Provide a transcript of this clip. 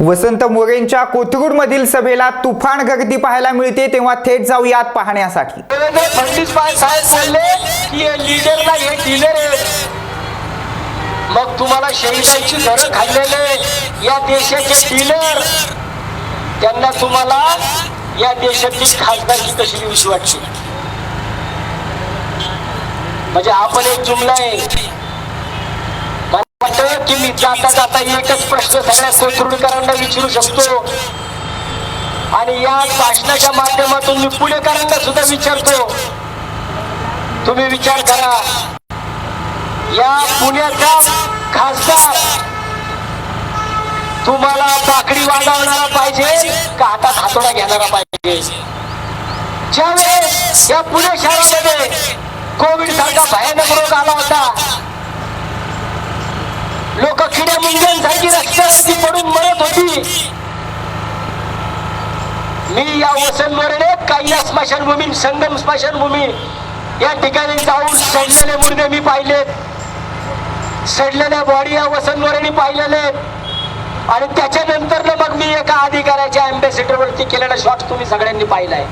वसंत मोरेंच्या कोथरूडमधील सभेला तुफान गर्दी पाहायला मिळते तेव्हा थेट जाऊयात पाहण्यासाठी. देवेंद्र फडणवीस साहेब बोलले की हे आहे मग तुम्हाला शहीदांची घरं खाल्लेले या देशाचे डीलर त्यांना तुम्हाला या देशाची खासदारकी कशी दिवशी वाटते? म्हणजे आपण एक जुमला आहे. मी जाता जाता एकच प्रश्न सगळ्या कोथरूडकरांना विचारू शकतो. आणि या भाषणाच्या माध्यमातून मी पुणेकरांना सुद्धा विचारतो. तुम्ही विचार करा. या पुण्याचा खासदार तुम्हाला पाकडी वाढवणारा पाहिजे का हातात हातोडा घेणारा पाहिजे? ज्यावेळेस या पुणे शहरामध्ये कोविड सारखा भयानक किड्या मुंग्यांसारखी रस्त्यावरती पडून मरत होती. मी या वसन वसंतवरने काही या स्मशानभूमी संगम स्मशानभूमी या ठिकाणी जाऊन सडलेले मुर्दे मी पाहिलेत सडलेल्या बॉडी या वसन मोरेने पाहिलेले. आणि त्याच्यानंतर मग मी एका अधिकाऱ्याच्या अँबॅसिडर वरती केलेला शॉट तुम्ही सगळ्यांनी पाहिलाय.